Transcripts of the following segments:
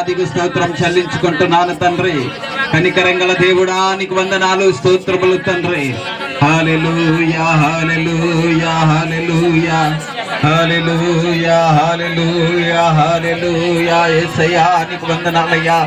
అదిగు స్తోత్రం చెల్లించుకుంటున్నాను తండ్రి. కనికరంగల దేవుడా నీకు వందనాలు స్తోత్రములు తండ్రి. Hallelujah hallelujah hallelujah hallelujah hallelujah hallelujah యేసయ్యా నీకు వందనాలయ్యా.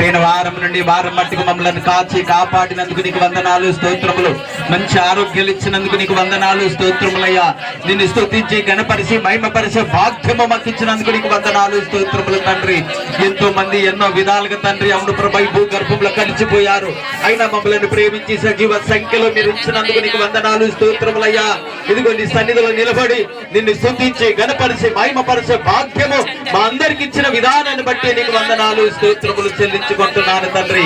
పోయిన వారం నుండి వారం మట్టుకు మమ్మల్ని కాచి కాపాడినందుకు నీకు వందనాలు స్తోత్రములు. మంచి ఆరోగ్యాలు ఇచ్చినందుకు నీకు వందనాలు స్తోత్రములయ్యా. నిన్ను స్థుతించి గణపరిచి మహిమపరిచే భాగ్యము మాకు ఇచ్చినందుకు నీకు వందనాలు స్తోత్రములు తండ్రి. ఎంతో మంది ఎన్నో విధాలుగా తండ్రి అమృత ప్రభై భూగర్భంలో కలిసిపోయారు అయినా మమ్మల్ని ప్రేమించి సజీవ సంఖ్యలో మీరు ఇచ్చినందుకు నీకు వందనాలు స్తోత్రములయ్యా. ఇదిగో నీ సన్నిధిలో నిలబడి నిన్ను స్థుతించి గణపరిచి మహిమపరిచే భాగ్యము మా అందరికి ఇచ్చిన విధానాన్ని బట్టి నీకు వందనాలు స్తోత్రములు తెచ్చుకుంటున్నాను తండ్రి.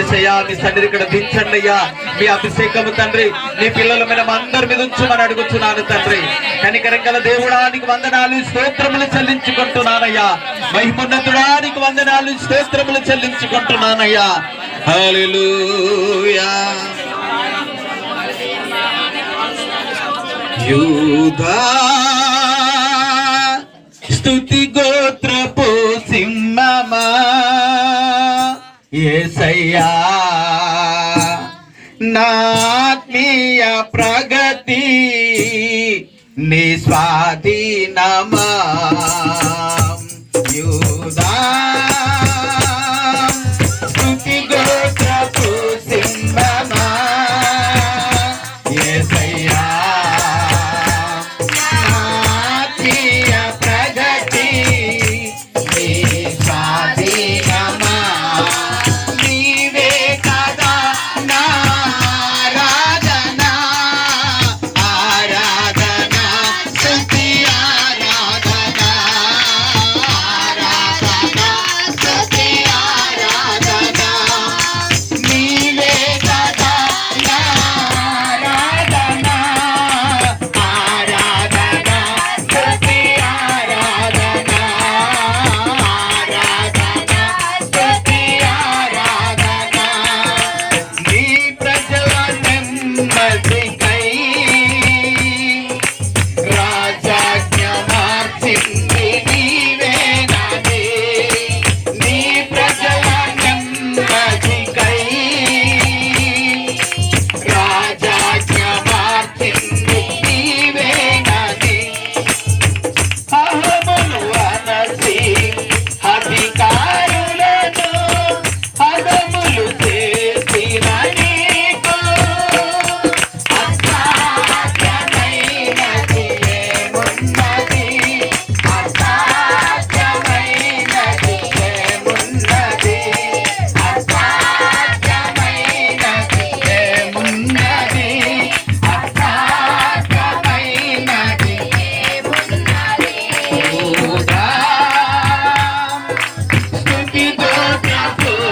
ఏసయ్యా మీ సన్నిధి ఇక్కడ దించండి అయ్యా. మీ అభిషేకము తండ్రి. మీ పిల్లల మీద అందరి మీద ఉంచమని అడుగుతున్నాను తండ్రి. కనికరంగల దేవుడానికి వందనాలు స్తోత్రములు చెల్లించుకుంటున్నానయ్యా. మహిమోన్నతుడానికి వందనాలు స్తోత్రములు చెల్లించుకుంటున్నానయ్యా. హల్లెలూయా. యూదా. స్తుతి గోత్రపు సింహమా. ఏసయ్యా నాత్మీయ ప్రగతి నిస్వాధీనమా గోత్రపు సింహమా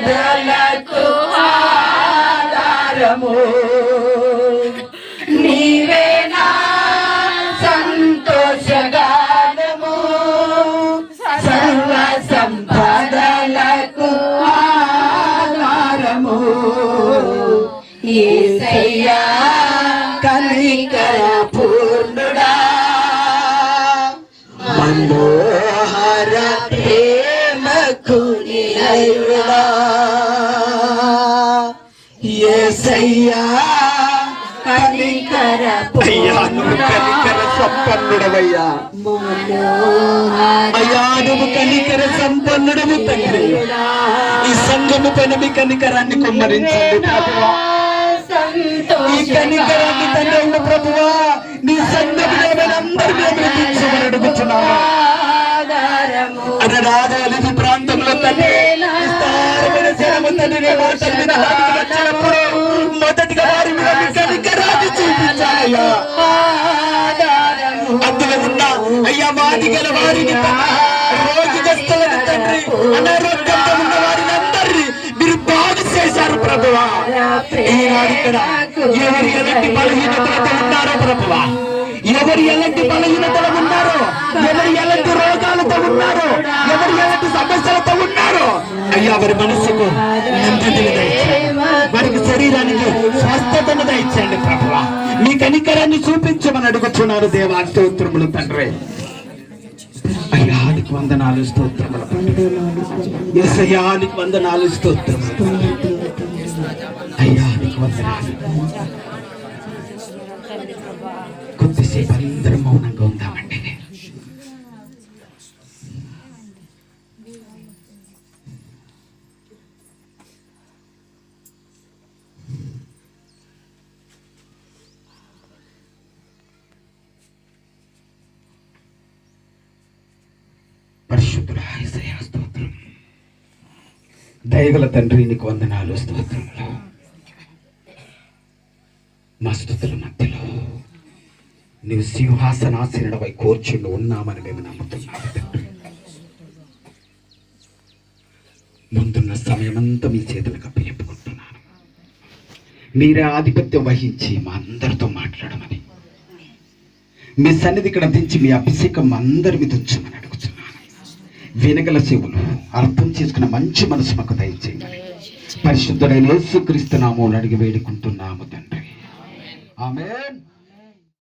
సంపదలకు ఆధారము. నీవే నా సంతోషగానము. సర్వ సంపదలకు ఆధారము. ఏసయ్యా కనికర పూర్ణుడా. మనోహర ప్రేమకు నిలయు ఏసయ్యా కనికర అయ్యా నువ్వు కనికర సంపన్నుడవయ్యా. అయ్యా నువ్వు కనికర సంపన్నుడము తండ్రి. ఈ సంఘము పైన మీ కనికరాన్ని కుమ్మరించండి ప్రభువా. ఈ కనికరాన్ని తండ్రి ప్రభువా నీ ప్రాంతంలో తండ్రి విస్తారమైన జనము తండ్రి వచ్చినప్పుడు అందులో ఉన్న అయ్యా గల వారిని రోగిగస్తులను తండ్రి అనారోగ్యంతో ఉన్న వారిని అందరినీ మీరు బాగు చేశారు ప్రభువా. ఈనాడు ఇక్కడ ఎవరు ఎలాంటి బలహీనతలతో ఉన్నారో ప్రభువా? ఎవరు ఎలాంటి బలహీనతలు ఉన్నారో ఎవరు ఎలాంటి రోగాలతో ఉన్నారో ఎవరు ఎలాంటి సమస్యలతో ఉన్నారో అయ్యా వారి మనస్సుకు నెమ్మదిని దయచేయండి. వారికి శరీరానికి స్వస్థతను దయచేయండి ప్రభు మీ కనికరాన్ని చూపించమని అడుగుతున్నారు దేవా స్తోత్రములు తండ్రి. అయ్యానికి వందనాలు స్తోత్రములు ఎసయానికి వందనాలు స్తోత్రములు అయ్యానికి వందనాలు. పరిశుద్ధుడు యేసయ్యా స్తోత్రం. దయగల తండ్రి నీకు వందనాలు స్తోత్రములు. మా స్థుతుల మధ్యలో నీవు సింహాసనాసీనుడపై కూర్చుండి ఉన్నామని మేము నమ్ముతున్నాము. తండ్రి ముందున్న సమయమంతా మీ చేతులకు అప్పచెప్పుకుంటున్నాను మీరే ఆధిపత్యం వహించి మా అందరితో మాట్లాడమని. మీ సన్నిధి ఇక్కడ దించి మీ అభిషేకం అందరి మీద ఉంచమన్నాడు. వినగల చెవులు. అర్థం చేసుకున్న మంచి మనసు మాకు దయచేయండి. పరిశుద్ధుడైన యేసుక్రీస్తు నామూలు అడిగి వేడుకుంటున్నాము తండ్రి. ఆమె